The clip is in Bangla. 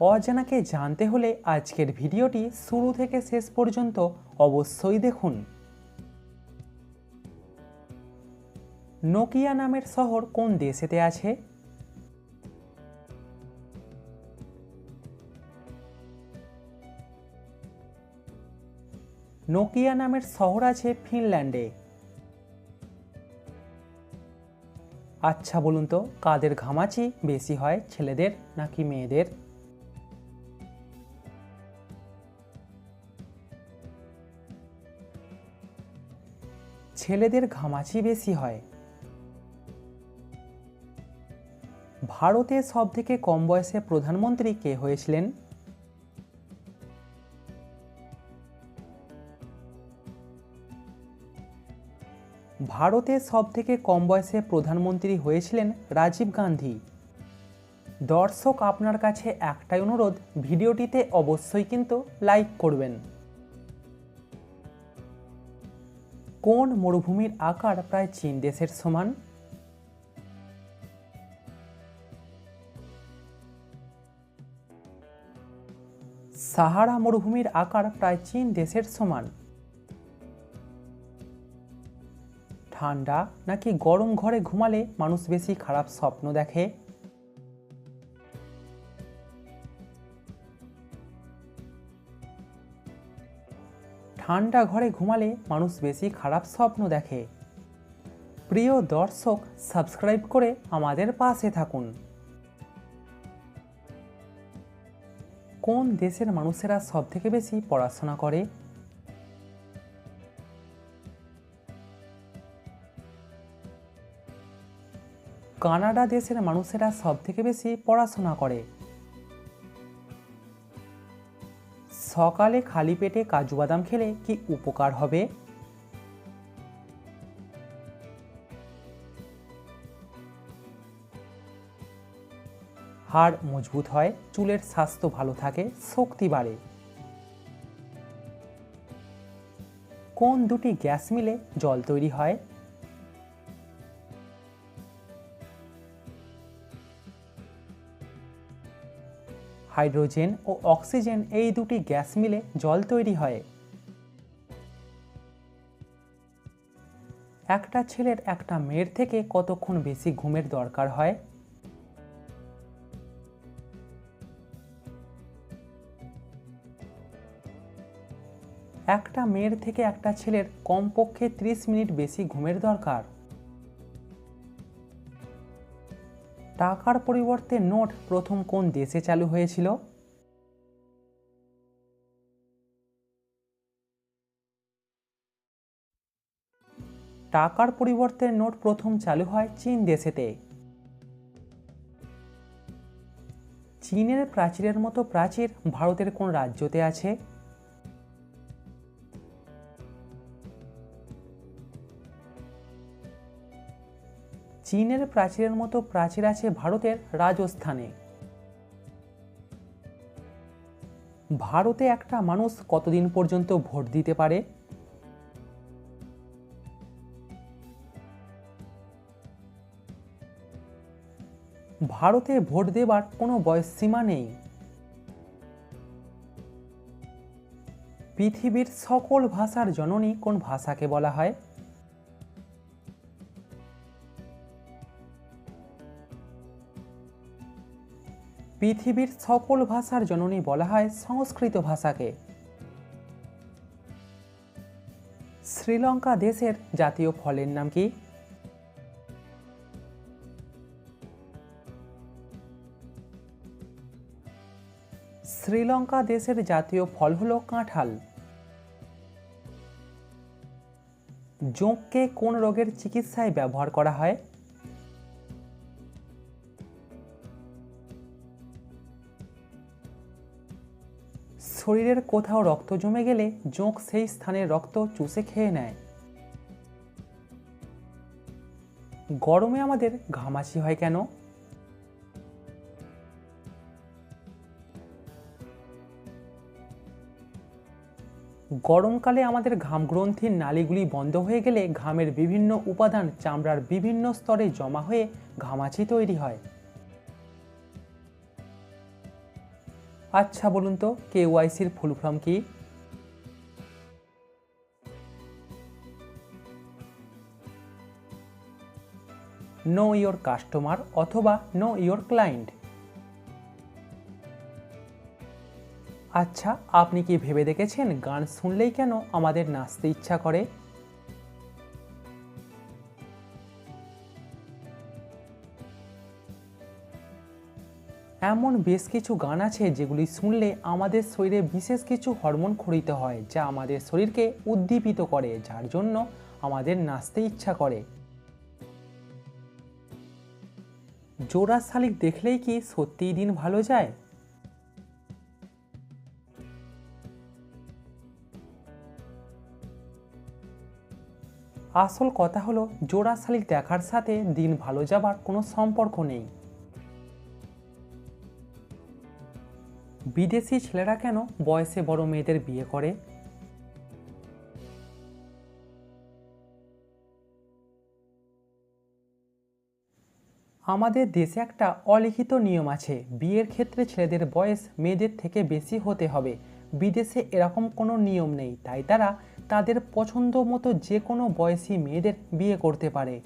অজানাকে জানতে হলে আজকের ভিডিওটি শুরু থেকে শেষ পর্যন্ত অবশ্যই দেখুন। নোকিয়া নামের শহর কোন দেশেতে আছে? নোকিয়া নামের শহর আছে ফিনল্যান্ডে। আচ্ছা বলুন তো, কাদের ঘামাচি বেশি হয়, ছেলেদের নাকি মেয়েদের? ছেলেদের ঘামাচি বেশি হয়। ভারতে সব থেকে কম বয়সে প্রধানমন্ত্রী কে হয়েছিলেন? ভারতে সব থেকে কম বয়সে প্রধানমন্ত্রী হয়েছিলেন রাজীব গান্ধী। দর্শক, আপনার কাছে একটাই অনুরোধ, ভিডিওটিতে অবশ্যই কিন্তু লাইক করবেন। কোন মরুভূমির আকার প্রায় চীন দেশের সমান? সাহারা মরুভূমির আকার প্রায় চীন দেশের সমান। ঠান্ডা নাকি গরম ঘরে ঘুমালে মানুষ বেশি খারাপ স্বপ্ন দেখে? ঠান্ডা ঘরে ঘুমালে মানুষ বেশি খারাপ স্বপ্ন দেখে। প্রিয় দর্শক, সাবস্ক্রাইব করে আমাদের পাশে থাকুন। কোন দেশের মানুষেরা সবথেকে বেশি পড়াশোনা করে? কানাডা দেশের মানুষেরা সবথেকে বেশি পড়াশোনা করে। সকালে খালি পেটে কাজু বাদাম খেলে কি উপকার হবে? হাড় মজবুত হয়, চুলের স্বাস্থ্য ভালো থাকে, শক্তি বাড়ে। কোন দুটি গ্যাস মিলে জল তৈরি হয়? হাইড্রোজেন ও অক্সিজেন এই দুটি গ্যাস মিলে জল তৈরি হয়। একটা ছেলের একটা মেয়ের থেকে কতক্ষণ বেশি ঘুমের দরকার হয়? একটা মেয়ের থেকে একটা ছেলের কমপক্ষে ত্রিশ মিনিট বেশি ঘুমের দরকার। টাকার পরিবর্তে নোট প্রথম কোন দেশে চালু হয়েছিল? টাকার পরিবর্তে নোট প্রথম চালু হয় চীন দেশেতে। চীনের প্রাচীরের মতো প্রাচীর ভারতের কোন রাজ্যতে আছে? চীনের প্রাচীরের মতো প্রাচীর আছে ভারতের রাজস্থানে। ভারতে একটা মানুষ কতদিন পর্যন্ত ভোট দিতে পারে? ভারতে ভোট দেবার কোনো বয়স সীমা নেই। পৃথিবীর সকল ভাষার জননী কোন ভাষাকে বলা হয়? পৃথিবীর সকল ভাষার জননী বলা হয় সংস্কৃত ভাষাকে। শ্রীলঙ্কা দেশের জাতীয় ফলের নাম কি? শ্রীলঙ্কা দেশের জাতীয় ফল হল কাঁঠাল। জোঁককে কোন রোগের চিকিৎসায় ব্যবহার করা হয়? শরীরের কোথাও রক্ত জমে গেলে জোঁক সেই স্থানের রক্ত চুষে খেয়ে নেয়। গরমে আমাদের ঘামাচি হয় কেন? গরমকালে আমাদের ঘাম গ্রন্থির নালীগুলি বন্ধ হয়ে গেলে ঘামের বিভিন্ন উপাদান চামড়ার বিভিন্ন স্তরে জমা হয়ে ঘামাচি তৈরি হয়। আচ্ছা বলুন তো কেওয়াইসির ফুল ফর্ম কি? নো ইয়োর কাস্টমার অথবা নো ইয়োর ক্লায়েন্ট আচ্ছা আপনি কি ভেবে দেখেছেন? গান শুনলেই কেন আমাদের নাচতে ইচ্ছা করে? এমন বেশ কিছু গান আছে যেগুলি শুনলে আমাদের শরীরে বিশেষ কিছু হরমোন খরিত হয় যা আমাদের শরীরকে উদ্দীপিত করে, যার জন্য আমাদের নাচতে ইচ্ছা করে। জোড়া শালিক দেখলেই কি সত্যিই দিন ভালো যায়? আসল কথা হলো, জোড়া শালিক দেখার সাথে দিন ভালো যাবার কোনো সম্পর্ক নেই। বিদেশি ছেলেরা কেন বয়সে বড় মেয়েদের বিয়ে করে? আমাদের দেশে একটা অলিখিত নিয়ম আছে, বিয়ের ক্ষেত্রে ছেলেদের বয়স মেয়েদের থেকে বেশি হতে হবে। বিদেশে এরকম কোনো নিয়ম নেই, তাই তারা তাদের পছন্দ মতো যে কোনো বয়সী মেয়েদের বিয়ে করতে পারে।